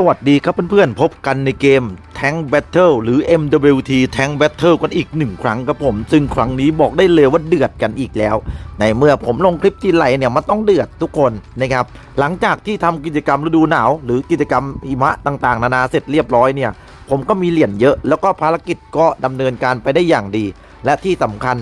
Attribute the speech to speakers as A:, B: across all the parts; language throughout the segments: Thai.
A: สวัสดีครับเพื่อนๆ พบกันในเกม Tank Battle หรือ MWT Tank Battle กันอีกหนึ่งครั้งครับผม ซึ่งครั้งนี้บอกได้เลยว่าเดือดกันอีกแล้ว ในเมื่อผมลงคลิปที่ไรเนี่ยมันต้องเดือดทุกคนนะครับ หลังจากที่ทำกิจกรรมฤดูหนาว หรือกิจกรรมหิมะต่างๆ นานาเสร็จเรียบร้อยเนี่ย ผมก็มีเหรียญเยอะ แล้วก็ภารกิจก็ดำเนินการไปได้อย่างดี และที่สำคัญ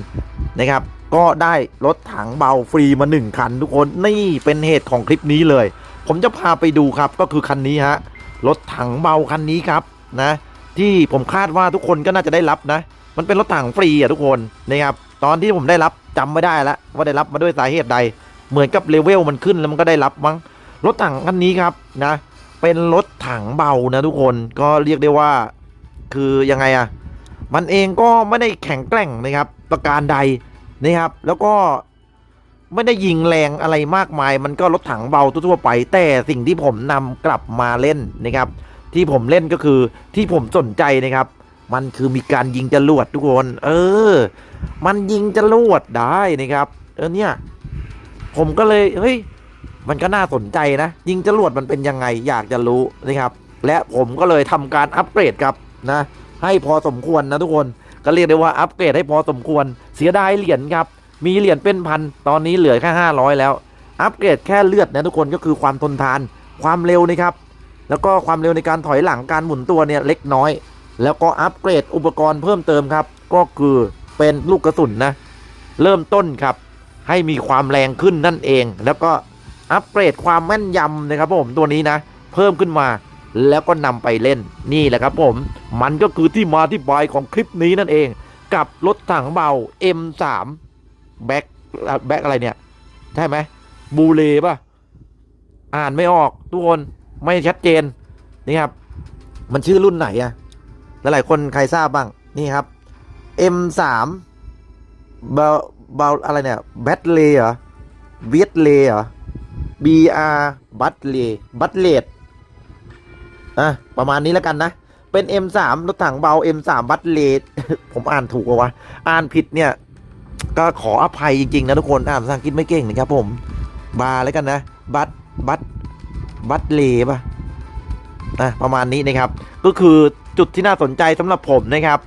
A: นะครับ ก็ได้รถถังเบาฟรีมา1คันทุกคนนี่เป็นเหตุของคลิปนี้เลย ผมจะพาไปดูครับก็คือคันนี้ฮะ รถถังเบาคันนี้ครับนะที่ผมคาดว่าทุกคนก็น่าจะได้รับนะ มันเป็นรถถังฟรีอะทุกคนนะครับตอนที่ผมได้รับจำไม่ได้แล้วว่าได้รับมาด้วยสาเหตุใด เหมือนกับเลเวลมันขึ้นแล้วมันก็ได้รับมั้งรถถังคันนี้ครับนะ เป็นรถถังเบานะทุกคนก็เรียกได้ว่า คือยังไงอะมันเองก็ไม่ได้แข็งแกร่งนะครับ ประการใดนะครับ แล้วก็ ไม่ได้ยิงแรงอะไรมากมาย มันก็รถถังเบาทั่วๆไป แต่สิ่งที่ผมนำกลับมาเล่นนะครับ ที่ผมเล่นก็คือที่ผมสนใจนะครับ มันคือมีการยิงจรวดทุกคน เออ มันยิงจรวดได้นะครับ เออเนี่ย ผมก็เลยเฮ้ยมันก็น่าสนใจนะ ยิงจรวดมันเป็นยังไงอยากจะรู้นะครับ และผมก็เลยทำการอัปเกรดครับนะ ให้พอสมควรนะทุกคนก็เรียกได้ว่าอัปเกรดให้พอสมควรเสียดายเหรียญครับ มีเหรียญเป็นพัน ตอนนี้เหลือแค่ 500 แล้ว อัปเกรดแค่เลือดนะทุกคนก็คือความทนทาน ความเร็วนะครับ แล้วก็ความเร็วในการถอยหลังการหมุนตัวเนี่ยเล็กน้อย แล้วก็อัปเกรดอุปกรณ์เพิ่มเติมครับ ก็คือเป็นลูกกระสุนนะ เริ่มต้นครับ ให้มีความแรงขึ้นนั่นเอง แล้วก็อัปเกรดความแม่นยำนะครับผมตัวนี้นะ เพิ่มขึ้นมาแล้วก็นำไปเล่นนี่แหละครับผม มันก็คือที่มาที่ไปของคลิปนี้นั่นเอง กับรถถังเบา M3 แบ็คแบ็คอะไรเนี่ยใช่ไหมบูเลป่ะ อ่านไม่ออกทุกคนไม่ชัดเจนนี่ครับ มันชื่อรุ่นไหนอะหลายๆคนใครทราบบ้าง นี่ครับ M3 เบาเบาอะไรเนี่ยแบทเลเหรอเวียดเลเหรอ BR บัตเลบัตเลดอะประมาณนี้แล้วกันนะ เป็น M3 รถถังเบา M3 บัตเลดผมอ่านถูกวะ อ่านผิดเนี่ย ก็ขออภัยจริง ๆ นะทุกคนอ่านภาษาอังกฤษไม่เก่งนะครับผม บาร์แล้วกันนะ บัตบัตบัตเลป่ะอะประมาณนี้นะครับ ก็คือจุดที่น่าสนใจสำหรับผมนะครับ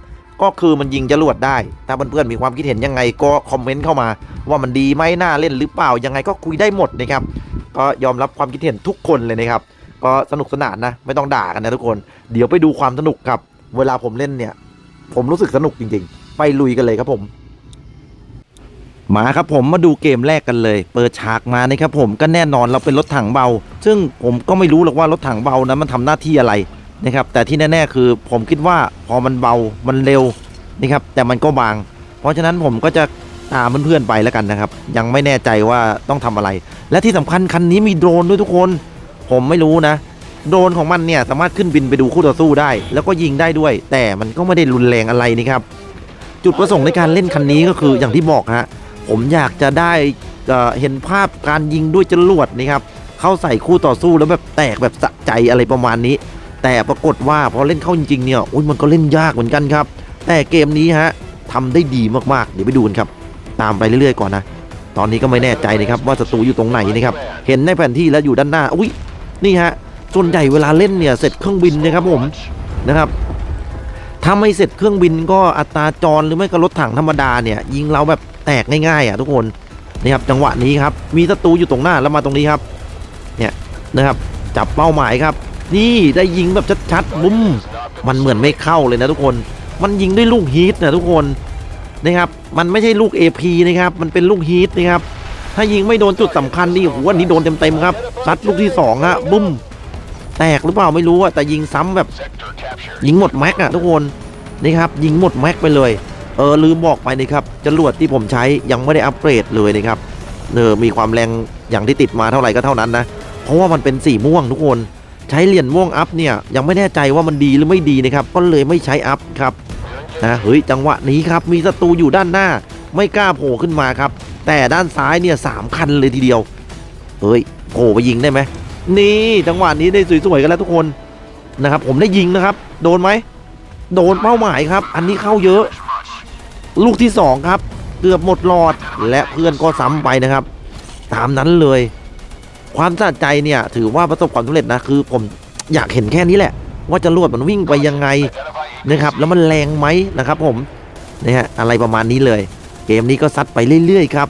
A: ก็คือมันยิงจรวดได้ ถ้าเพื่อนๆมีความคิดเห็นยังไงก็คอมเมนต์เข้ามา ว่ามันดีไหมน่าเล่นหรือเปล่ายังไงก็คุยได้หมดนะครับ ก็ยอมรับความคิดเห็นทุกคนเลยนะครับ ก็สนุกสนานนะ ไม่ต้องด่ากันนะทุกคน เดี๋ยวไปดูความสนุกครับ เวลาผมเล่นเนี่ย ผมรู้สึกสนุกจริง ๆ ไปลุยกันเลยครับผม มาครับผมมาดูเกมแรกกันเลย เปิดฉากมานะครับผมก็แน่นอนเราเป็นรถถังเบา ซึ่งผมก็ไม่รู้หรอกว่ารถถังเบานั้นมันทำหน้าที่อะไรนะครับแต่ที่แน่ๆคือผมคิดว่าพอมันเบามันเร็วนะครับแต่มันก็บาง เพราะฉะนั้นผมก็จะตามเพื่อนๆไปแล้วกันนะครับ ยังไม่แน่ใจว่าต้องทำอะไร และที่สำคัญคันนี้มีโดรนด้วยทุกคน ผมไม่รู้นะ โดรนของมันเนี่ยสามารถขึ้นบินไปดูคู่ต่อสู้ได้ แล้วก็ยิงได้ด้วย แต่มันก็ไม่ได้รุนแรงอะไรนี่ครับจุดประสงค์ในการเล่นคันนี้ก็คืออย่างที่บอกฮะ ผมอยากจะได้เห็นภาพการยิงด้วยจรวดนี่ครับเข้าใส่คู่ต่อสู้แล้วแบบแตกแบบสะใจอะไรประมาณนี้ แต่ปรากฏว่าพอเล่นเข้าจริงๆเนี่ยอุ้ยมันก็เล่นยากเหมือนกันครับ แต่เกมนี้ฮะทำได้ดีมากๆ เดี๋ยวไปดูกันครับ ตามไปเรื่อยๆก่อนนะ ตอนนี้ก็ไม่แน่ใจนะครับว่าศัตรูอยู่ตรงไหนนะครับเห็นในแผนที่แล้วอยู่ด้านหน้าอุ้ยนี่ฮะส่วนใหญ่เวลาเล่นเนี่ยเสร็จเครื่องบินนะครับผมนะครับถ้าไม่เสร็จเครื่องบินก็อัตราจรหรือไม่ก็รถถังธรรมดาเนี่ยยิงเราแบบ แตกง่ายๆอะทุกคนนี่ครับจังหวะนี้ครับมีศัตรูอยู่ตรงหน้าแล้วมาตรงนี้ครับเนี่ยนะครับจับเป้าหมายครับ นี่ได้ยิงแบบชัดๆบุ้มมันเหมือนไม่เข้าเลยนะทุกคน มันยิงด้วยลูกฮีทนะทุกคนนะครับมันไม่ใช่ลูก AP นะครับมันเป็นลูกฮีทนะครับถ้ายิงไม่โดนจุดสำคัญนี่โอ้โหอันนี้โดนเต็มๆครับซัดลูกที่สองฮะบุ้มแตกหรือเปล่าไม่รู้อะแต่ยิงซ้ำแบบยิงหมดแม็กอะทุกคนนี่ครับยิงหมดแม็กไปเลย เออลืมบอกไปนะครับจรวดที่ผมใช้ยังไม่ได้อัปเกรดเลยนะครับเนอมีความแรงอย่างที่ติดมาเท่าไหร่ก็เท่านั้นนะ เพราะว่ามันเป็นสีม่วงทุกคนใช้เหรียญม่วงอัพเนี่ยยังไม่แน่ใจว่ามันดีหรือไม่ดีนะครับก็เลยไม่ใช้อัพครับนะเฮ้ยจังหวะนี้ครับมีศัตรูอยู่ด้านหน้า ไม่กล้าโผล่ขึ้นมาครับ แต่ด้านซ้ายเนี่ยสามคันเลยทีเดียวเฮ้ยโผล่ไปยิงได้ไหมนี่จังหวะนี้ได้สวยๆกันแล้วทุกคนนะครับ ผมได้ยิงนะครับ โดนไหมโดนเป้าหมายครับ อันนี้เข้าเยอะ ลูกที่สองครับ เกือบหมดหลอดและเพื่อนก็ซ้ำไปนะครับ ตามนั้นเลย ความสะใจเนี่ยถือว่าประสบความสำเร็จนะคือ ผมอยากเห็นแค่นี้แหละ ว่าจะรวดมันวิ่งไปยังไงนะครับ แล้วมันแรงไหมนะครับ ผมนะฮะอะไรประมาณนี้เลย เกมนี้ก็ซัดไปเรื่อยๆครับ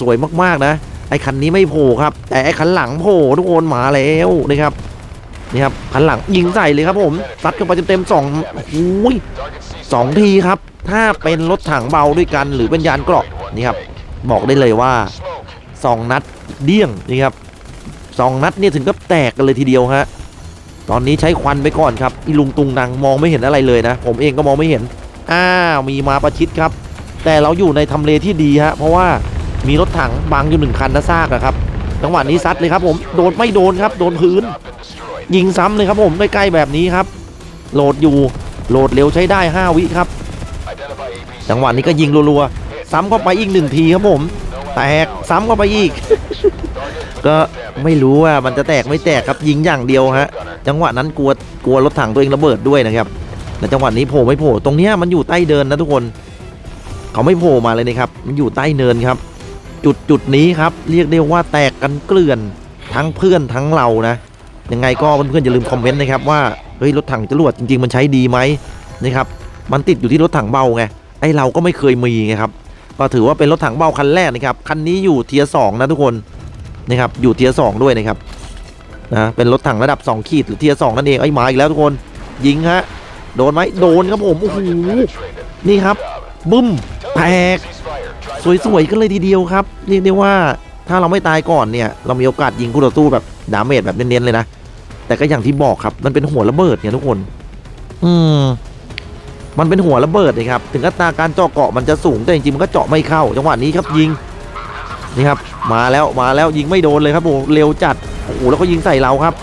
A: สวยมากๆนะ ไอ้คันนี้ไม่โผล่ครับ แต่ไอ้คันหลังโผล่ทุกคนมาแล้วนะครับนี่ครับคันหลังยิงใส่เลยครับผมซัดเข้าไปเต็มๆสองโอ้ย สองทีครับ ถ้าเป็นรถถังเบาด้วยกัน หรือเป็นยานเกราะนี่ครับ บอกได้เลยว่าสองนัดเดี้ยงนี่ครับสองนัดเนี่ยถึงกับแตกกันเลยทีเดียวฮะตอนนี้ใช้ควันไปก่อนครับอีลุงตุงนางมองไม่เห็นอะไรเลยนะ ผมเองก็มองไม่เห็นอ้าวมีมาประชิดครับ แต่เราอยู่ในทำเลที่ดีฮะเพราะว่ามีรถถังบังอยู่หนึ่งคันนะซากนะครับจังหวะนี้ซัดเลยครับผมโดนไม่โดนครับ โดนพื้น ยิงซ้ำเลยครับผมใกล้ๆแบบนี้ครับโหลดอยู่ โหลดเร็วใช้ได้ 5 วิครับ จังหวะนี้ก็ยิงรัวๆ ซ้ำเข้าไปอีกหนึ่งทีครับผม แตกซ้ำเข้าไปอีก ก็ไม่รู้ว่ามันจะแตกไม่แตกครับยิงอย่างเดียวฮะ จังหวะนั้นกลัวกลัวรถถังตัวเองระเบิดด้วยนะครับแต่จังหวะนี้โผล่ไม่โผล่ตรงเนี้ยมันอยู่ใต้เดินนะทุกคน เขาไม่โผล่มาเลยนะครับ มันอยู่ใต้เนินครับ จุดจุดนี้ครับ เรียกได้ว่าแตกกันเกลื่อนทั้งเพื่อนทั้งเรานะยังไงก็เพื่อนๆอย่าลืมคอมเมนต์นะครับว่า เฮ้ยรถถังจรวดจริง ๆ มันใช้ดีไหมนะครับมันติดอยู่ที่รถถังเบาไงไอเราก็ไม่เคยมีไงครับก็ถือว่าเป็นรถถังเบาคันแรกนะครับคันนี้อยู่เทียสองนะทุกคนนะครับอยู่เทียสองด้วยนะครับนะเป็นรถถังระดับ 2 ขีดหรือเทียสองนั่นเองไอ้มาอีกแล้วทุกคนยิงฮะโดนไหมโดนครับผมโอ้โหนี่ครับบึ้มแตกสวยๆกันเลยทีเดียวครับเรียกได้ว่าถ้าเราไม่ตายก่อนเนี่ยเรามีโอกาสยิงคู่ต่อสู้แบบดาเมจแบบเน้นๆเลยนะ แต่ก็อย่างที่บอกครับมันเป็นหัวระเบิดเนี่ยทุกคน อืมมันเป็นหัวระเบิดเลยครับ ถึงอัตราการเจาะเกาะมันจะสูงแต่จริงๆมันก็เจาะไม่เข้า จังหวะนี้ครับยิงนี่ครับ มาแล้วมาแล้วยิงไม่โดนเลยครับโอ้โหเร็วจัดโอ้โหแล้วก็ยิงใส่เราครับ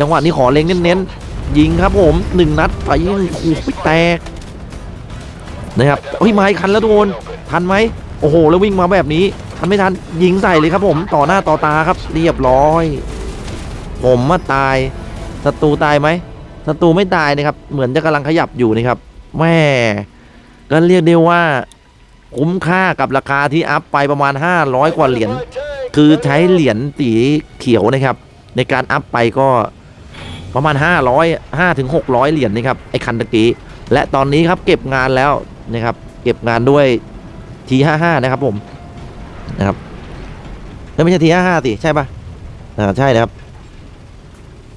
A: จังหวะนี้ขอเล็งเน้นๆยิงครับผมหนึ่งนัดไปยิงโอ้โหแตกนะครับเฮ้ยไม้คันแล้วทุกคนทันไหมโอ้โห แล้ววิ่งมาแบบนี้ทันไม่ทันยิงใส่เลยครับผมต่อหน้าต่อตาครับ เรียบร้อย ผมมาตายศัตรูตายไหมศัตรูไม่ตายนะครับ เหมือนจะกำลังขยับอยู่นะครับแม่ก็เรียกได้ว่าคุ้มค่ากับราคาที่อัพไปประมาณ 500 กว่าเหรียญคือใช้เหรียญสีเขียวนะครับ ในการอัพไปก็ประมาณ 500 5ถึง600 เหรียญนะครับไอ้คันตะกี้และตอนนี้ครับเก็บงานแล้วนะครับ เก็บงานด้วย T55 นะครับผมนะครับไม่ใช่ T55 สิใช่ปะอ่าใช่นะครับ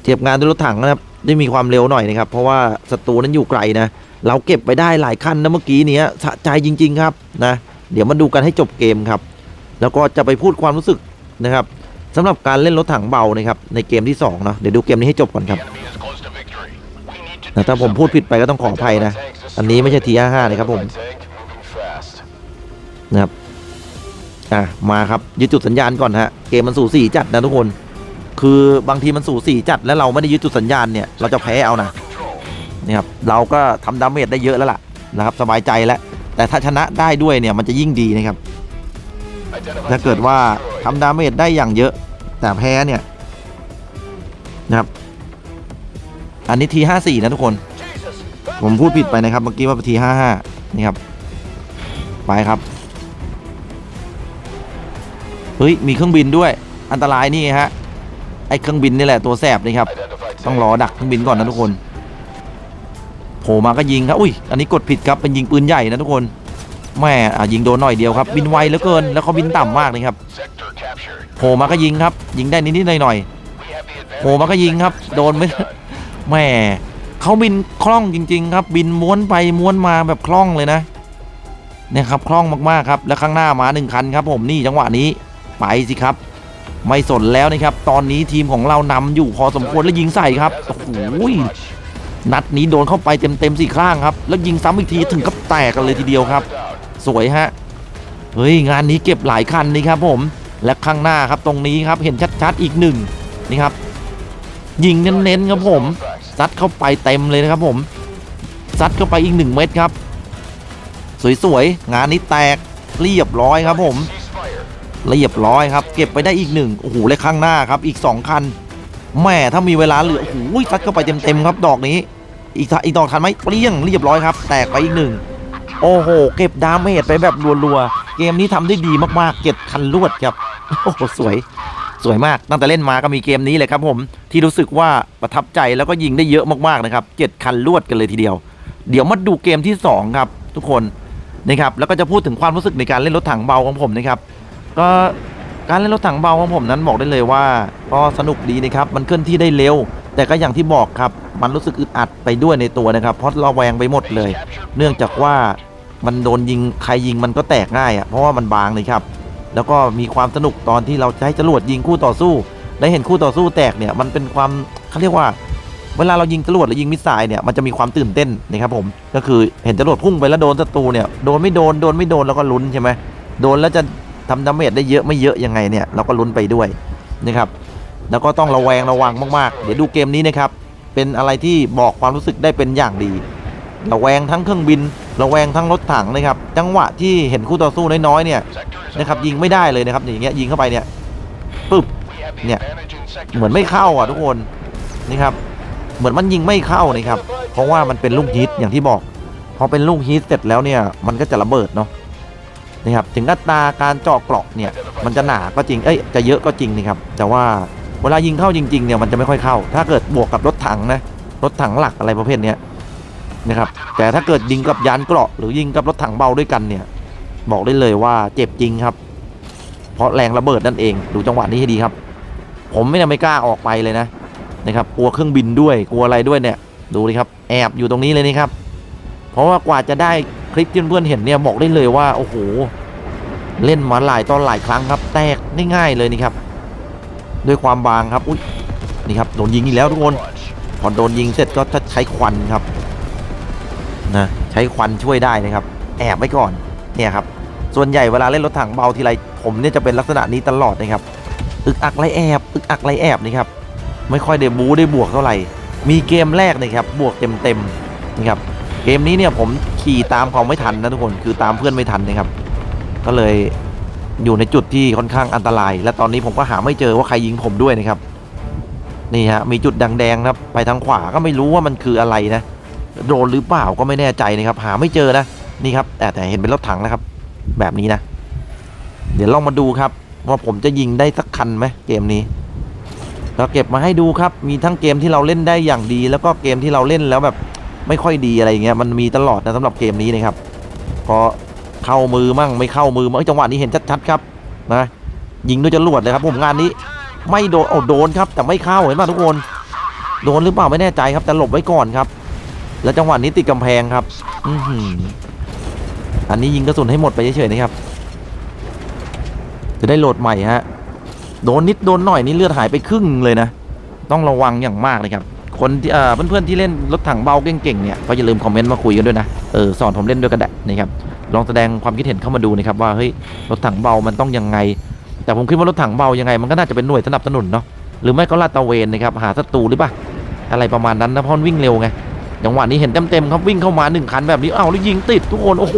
A: เก็บงานด้วยรถถังนะครับได้มีความเร็วหน่อยนะครับ เพราะว่าศัตรูนั้นอยู่ไกลนะเราเก็บไปได้หลายคันนะเมื่อกี้เนี้ยสะใจจริง ๆ ครับนะเดี๋ยวมาดูกันให้จบเกมครับ แล้วก็จะไปพูดความรู้สึกนะครับสำหรับการเล่นรถถังเบานะครับในเกมที่สองเนาะเดี๋ยวดูเกมนี้ให้จบก่อนครับนะถ้าผมพูดผิดไปก็ต้องขออภัยนะ อันนี้ไม่ใช่ทีห้านะครับผมนะครับอะมาครับยึดจุดสัญญาณก่อนฮะเกมมันสู่สี่จัดนะทุกคน คือบางทีมันสู่สีจัดแล้วเราไม่ได้ยึดจุดสัญญาณเนี่ยเราจะแพ้เอานะนี่ครับเราก็ทำดาเมจได้เยอะแล้วล่ะนะครับสบายใจแล้ว แต่ถ้าชนะได้ด้วยเนี่ยมันจะยิ่งดีนะครับถ้าเกิดว่าทำดาเมจได้อย่างเยอะ แต่แพ้เนี่ยนะครับ อันนี้ทีห้าสี่นะทุกคน ผมพูดผิดไปนะครับเมื่อกี้ว่าทีห้าห้านี่ครับ ไปครับเฮ้ยมีเครื่องบินด้วยอันตรายนี่ฮะ อ้เครื่องบินนี่แหละตัวแสบนี่ครับ ต้องรอดักเครื่องบินก่อนนะทุกคนโผล่มาก็ยิงครับ อุ้ย อันนี้กดผิดครับ เป็นยิงปืนใหญ่นะทุกคน แม่อะยิงโดนหน่อยเดียวครับ บินไวเหลือเกิน แล้วเขาบินต่ำมากเลยครับ โผล่มาก็ยิงครับ ยิงได้นิดๆหน่อยๆ โผล่มาก็ยิงครับ โดนไม่แม่เขาบินคล่องจริง ๆ ครับ บินม้วนไปม้วนมาแบบคล่องเลยนะ เนี่ยครับคล่องมากๆครับ แล้วข้างหน้ามาหนึ่งคันครับ ผม นี่จังหวะนี้ ไปสิครับ ไม่สนแล้วนะครับ ตอนนี้ทีมของเรานำอยู่พอสมควรแล้วยิงใส่ครับโอ้โหนัดนี้โดนเข้าไปเต็มๆสี่ข้างครับ แล้วยิงซ้ำอีกทีถึงกับแตกกันเลยทีเดียวครับ สวยฮะเฮ้ยงานนี้เก็บหลายคันนี่ครับผมและข้างหน้าครับตรงนี้ครับเห็นชัดๆอีกหนึ่งนี่ครับ ยิงเน้นๆครับผมซัดเข้าไปเต็มเลยนะครับผมซัดเข้าไปอีกหนึ่งเม็ดครับ สวยๆงานนี้แตกเรียบร้อยครับผม เรียบร้อยครับ เก็บไปได้อีกหนึ่งโอ้โหเลยข้างหน้าครับ อีกสองคันแม่ถ้ามีเวลาเหลือโอ้โหซัดเข้าไปเต็มๆครับ ดอกนี้ อีกอีกดอกทันไหมเปรี้ยงเรียบร้อยครับ แตกไปอีกหนึ่งโอ้โห เก็บดาเมจไปแบบรัวๆ เกมนี้ทำได้ดีมากๆ เก็บคันรวดครับ โอ้โห สวย สวยมาก ตั้งแต่เล่นมาก็มีเกมนี้เลยครับผม ที่รู้สึกว่าประทับใจแล้วก็ยิงได้เยอะมากๆนะครับเจ็ดคันรวดกันเลยทีเดียว เดี๋ยวมาดูเกมที่สองครับ ทุกคนนะครับ แล้วก็จะพูดถึงความรู้สึกในการเล่นรถถังเบาของผมนะครับ ก็การเล่นรถถังเบาของผมนั้นบอกได้เลยว่า ก็สนุกดีนะครับ มันเคลื่อนที่ได้เร็ว แต่ก็อย่างที่บอกครับ มันรู้สึกอึดอัดไปด้วยในตัวนะครับ เพราะเราแวงไปหมดเลย เนื่องจากว่ามันโดนยิงใครยิงมันก็แตกง่ายอะเพราะว่ามันบางเลยครับ แล้วก็มีความสนุกตอนที่เราใช้จรวดยิงคู่ต่อสู้และเห็นคู่ต่อสู้แตกเนี่ยมันเป็นความเขาเรียกว่า เวลาเรายิงจรวดหรือยิงมิสไซล์เนี่ยมันจะมีความตื่นเต้นนะครับผมก็คือเห็นจรวดพุ่งไปแล้วโดนศัตรูเนี่ยโดนไม่โดนโดนไม่โดนแล้วก็ลุ้นใช่ไหมโดนแล้วจะ ทำดาเมจได้เยอะไม่เยอะยังไงเนี่ยเราก็ลุ้นไปด้วยนะครับแล้วก็ต้องระแวงระวังมากๆ เดี๋ยวดูเกมนี้นะครับเป็นอะไรที่บอกความรู้สึกได้เป็นอย่างดี ระแวงทั้งเครื่องบิน ระแวงทั้งรถถังนะครับ จังหวะที่เห็นคู่ต่อสู้น้อยๆเนี่ยนะครับยิงไม่ได้เลยนะครับอย่างเงี้ยยิงเข้าไปเนี่ยปึ๊บเนี่ยเหมือนไม่เข้าอะทุกคนนี่ครับเหมือนมันยิงไม่เข้านะครับเพราะว่ามันเป็นลูกฮิตอย่างที่บอกพอเป็นลูกฮิตเสร็จแล้วเนี่ยมันก็จะระเบิดเนาะ นะครับถึงอัตราการเจาะเกราะเนี่ยมันจะหนาก็จริงเอ้ยจะเยอะก็จริงนะครับแต่ว่าเวลายิงเข้าจริงๆเนี่ยมันจะไม่ค่อยเข้า ถ้าเกิดบวกกับรถถังนะรถถังหลักอะไรประเภทเนี้ยนะครับแต่ถ้าเกิดยิงกับยานเกราะ หรือยิงกับรถถังเบาด้วยกันเนี่ยบอกได้เลยว่าเจ็บจริงครับ เพราะแรงระเบิดนั่นเองดูจังหวะนี้ให้ดีครับ ผมไม่ไม่กล้าออกไปเลยนะนะครับกลัวเครื่องบินด้วยกลัวอะไรด้วยเนี่ยดูดิครับ แอบอยู่ตรงนี้เลยนี่ครับ เพราะว่ากว่าจะได้ คลิปที่เพื่อนเห็นเนี่ยบอกได้เลยว่าโอ้โหเล่นมาหลายตอนหลายครั้งครับ แตกง่ายๆเลยนี่ครับด้วยความบางครับอุ้ยนี่ครับโดนยิงอีกแล้วทุกคนพอโดนยิงเสร็จก็ใช้ควันครับนะใช้ควันช่วยได้นะครับ แอบไว้ก่อนเนี่ยครับส่วนใหญ่เวลาเล่นรถถังเบาทีไรผมเนี่ยจะเป็นลักษณะนี้ตลอดนะครับอึกอักไรแอบอึกอักไรแอบนี่ครับไม่ค่อยได้บูได้บวกเท่าไหร่ มีเกมแรกนะครับบวกเต็มๆนะครับเกมนี้เนี่ยผม ขี่ตามเขาไม่ทันนะทุกคนคือตามเพื่อนไม่ทันนะครับ ก็เลยอยู่ในจุดที่ค่อนข้างอันตราย และตอนนี้ผมก็หาไม่เจอว่าใครยิงผมด้วยนะครับนี่ฮะมีจุดแดงๆนะครับ ไปทางขวาก็ไม่รู้ว่ามันคืออะไรนะโดนหรือเปล่าก็ไม่แน่ใจนะครับ หาไม่เจอนะนี่ครับแต่แต่เห็นเป็นรถถังนะครับ แบบนี้นะ เดี๋ยวลองมาดูครับ ว่าผมจะยิงได้สักคันไหมเกมนี้เราเก็บมาให้ดูครับ มีทั้งเกมที่เราเล่นได้อย่างดี แล้วก็เกมที่เราเล่นแล้วแบบ ไม่ค่อยดีอะไรเงี้ยมันมีตลอดนะสำหรับเกมนี้นะครับพอเข้ามือมั่งไม่เข้ามือมั่งเอ้ยจังหวะนี้เห็นชัดๆครับนะยิงด้วยจรวดเลยครับผมงานนี้ ไม่โดนโอ้โดนครับ แต่ไม่เข้าเห็นป่ะทุกคน โดนหรือเปล่าไม่แน่ใจครับแต่หลบไว้ก่อนครับ แล้วจังหวะนี้ติดกำแพงครับอือหืออันนี้ยิงกระสุนให้หมดไปเฉยๆนะครับ จะได้โหลดใหม่ฮะโดนนิดโดนหน่อยนี่เลือดหายไปครึ่งเลยนะ ต้องระวังอย่างมากเลยครับ คนที่เพื่อนๆที่เล่นรถถังเบาเก่งๆเนี่ยก็อย่าลืมคอมเมนต์มาคุยกันด้วยนะเออสอนผมเล่นด้วยกันได้นะครับลองแสดงความคิดเห็นเข้ามาดูนะครับว่าเฮ้ยรถถังเบามันต้องยังไง แต่ผมคิดว่ารถถังเบายังไง มันก็น่าจะเป็นหน่วยสนับสนุนเนาะหรือไม่ก็ลาดตระเวนนะครับหาศัตรูหรือเปล่าอะไรประมาณนั้นนะเพราะมันวิ่งเร็วไงจังหวะนี้เห็นเต็มๆครับวิ่งเข้ามาหนึ่งคันแบบนี้อ้าวแล้วยิงติดทุกคนโอ้โห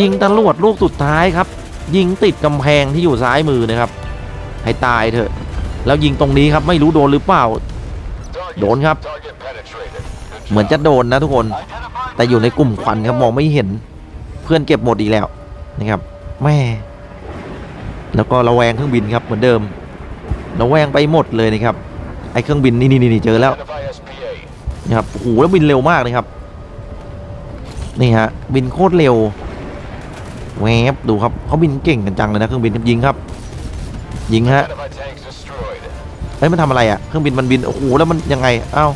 A: ยิงตำรวจลูกสุดท้ายครับ ยิงติดกำแพงที่อยู่ซ้ายมือนะครับ ให้ตายเถอะ แล้วยิงตรงนี้ครับไม่รู้โดนหรือเปล่า โดนครับ เหมือนจะโดนนะทุกคน แต่อยู่ในกลุ่มควันครับมองไม่เห็น เพื่อนเก็บหมดอีกแล้วนะครับ แม่ แล้วก็ระแวงเครื่องบินครับเหมือนเดิม ระแวงไปหมดเลยนะครับ ไอ้เครื่องบินนี่นี่นี่เจอแล้วนะครับโอ้โหแล้วบินเร็วมากเลยครับ นี่ฮะบินโคตรเร็วแวบดูครับเขาบินเก่งกันจังเลยนะเครื่องบินยิงครับ ยิงฮะ ฮ้ยมันทำอะไรอะ่ะเครื่องบินมันบินโอ้โหแล้วมันยังไงอ้าว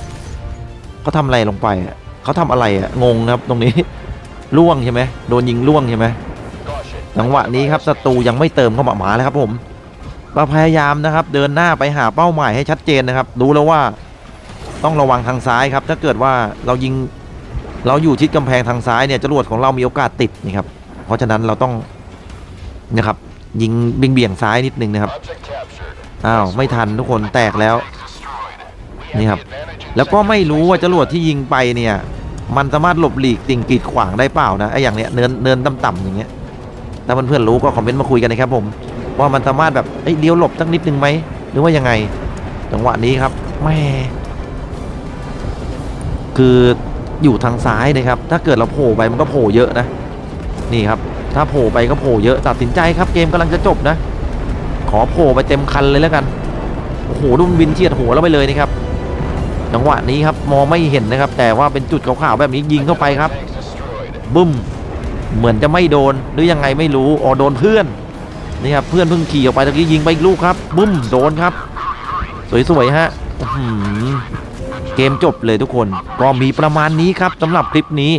A: เขาทำอะไรลงไปอะเขาทำอะไรอะ่ะงงครับตรงนี้ล่วงใช่ไหมโดนยิงล่วงใช่ไหมจังหวะนี้ครับศัตรูยังไม่เติมเข้ามาหมาเลยครับผมเราพยายามนะครับ เดินหน้าไปหาเป้าหมายให้ชัดเจนนะครับรู้แล้วว่าต้องระวังทางซ้ายครับ ถ้าเกิดว่าเรายิงเราอยู่ชิดกำแพงทางซ้ายเนี่ยจรวดของเรามีโอกาสติดนี่ครับเพราะฉะนั้นเราต้องนะครับยิงเบี่ยงเบี่ยงซ้ายนิดนึงนะครับ อ้าวไม่ทันทุกคนแตกแล้วนี่ครับแล้วก็ไม่รู้ว่าจรวดที่ยิงไปเนี่ย มันสามารถหลบหลีกสิ่งกีดขวางได้เปล่านะไอ้อย่างเนี้ยเนินเนินต่ำๆอย่างเงี้ยถ้าเพื่อนๆรู้ก็คอมเมนต์มาคุยกันนะครับผม ว่ามันสามารถแบบเอ้ยเลี้ยวหลบสักนิดนึงไหมหรือว่ายังไงจังหวะนี้ครับแม่คืออยู่ทางซ้ายนะครับ ถ้าเกิดเราโผล่ไปมันก็โผล่เยอะนะ นี่ครับ ถ้าโผล่ไปก็โผล่เยอะตัดสินใจครับเกมกำลังจะจบนะ ขอโผล่ไปเต็มคันเลยแล้วกัน โอ้โหดุนบินเฉียดหัวเราไปเลยนะครับ จังหวะนี้ครับมองไม่เห็นนะครับ แต่ว่าเป็นจุดขาวๆแบบนี้ยิงเข้าไปครับ บึ้ม เหมือนจะไม่โดนหรือยังไงไม่รู้อ๋อโดนเพื่อนนี่ครับเพื่อนเพิ่งขี่ออกไปตะกี้ยิงไปอีกลูกครับบึ้มโดนครับ สวยๆฮะเกมจบเลยทุกคน ก็มีประมาณนี้ครับสำหรับคลิปนี้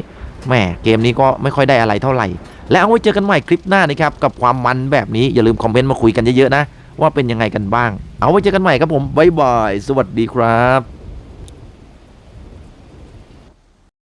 A: แหมเกมนี้ก็ไม่ค่อยได้อะไรเท่าไหร่ แล้วเอาไว้เจอกันใหม่คลิปหน้านะครับกับความมันแบบนี้อย่าลืมคอมเมนต์มาคุยกันเยอะๆนะ ว่าเป็นยังไงกันบ้าง เอาไว้เจอกันใหม่ครับผมบ๊ายบายสวัสดีครับ